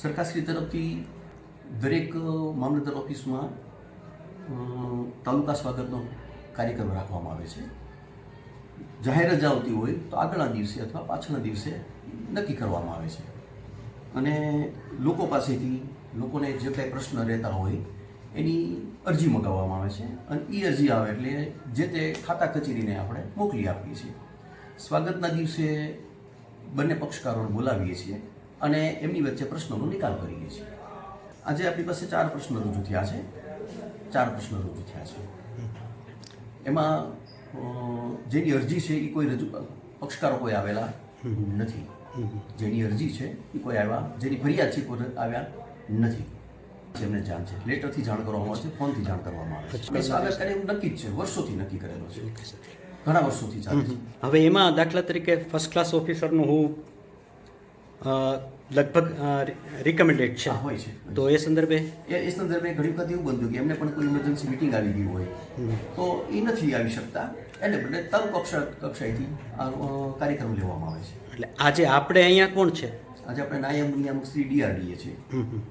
સરકારશ્રી તરફથી દરેક મામલતદાર ઓફિસમાં તાલુકા સ્વાગતનો કાર્યક્રમ રાખવામાં આવે છે. જાહેર રજા આવતી હોય તો આગળના દિવસે અથવા પાછળના દિવસે નક્કી કરવામાં આવે છે. અને લોકો પાસેથી, લોકોને જે કાંઈ પ્રશ્ન રહેતા હોય, એની અરજી મંગાવવામાં આવે છે. અને એ અરજી આવે એટલે જે તે ખાતા કચેરીને આપણે મોકલી આપીએ છીએ. સ્વાગતના દિવસે બંને પક્ષકારોને બોલાવીએ છીએ. અને એમની વચ્ચે પ્રશ્નોનો નિકાલ કરીએ છીએ. આજે આપણી પાસે ચાર પ્રશ્નો રજૂ થયા છે. ચાર પ્રશ્નો રજૂ થયા છે. એમાં જેની અરજી છે એ કોઈ રજૂ, પક્ષકારો કોઈ આવેલા નથી. જેની અરજી છે એ કોઈ આવ્યા, જેની ફરિયાદ છે કોઈ આવ્યા નથી. જેમને જાણ છે. લેટરથી જાણ કરવામાં આવે છે, ફોનથી જાણ કરવામાં આવે છે. સ્વાગત કરે એવું નક્કી જ છે. વર્ષોથી નક્કી કરેલો છે. ઘણા વર્ષોથી ચાલે છે. હવે એમાં દાખલા તરીકે ફર્સ્ટ ક્લાસ ઓફિસરનું હું લગભગ રિકમેન્ડેડ છે. હોય છે. તો એ સંદર્ભે? એ સંદર્ભે ઘણી વખત એવું બનતું કે એમને પણ કોઈ ઇમરજન્સી મિટિંગ આવી ગઈ હોય. તો એ નથી આવી શકતા. એટલે બદલે તર કક્ષા કક્ષાએથી કાર્યક્રમ લેવામાં આવે છે. એટલે આજે આપણે અહીંયા કોણ છે? આજે આપણે નાયબ નિયામક શ્રી ડીઆરડીએ છે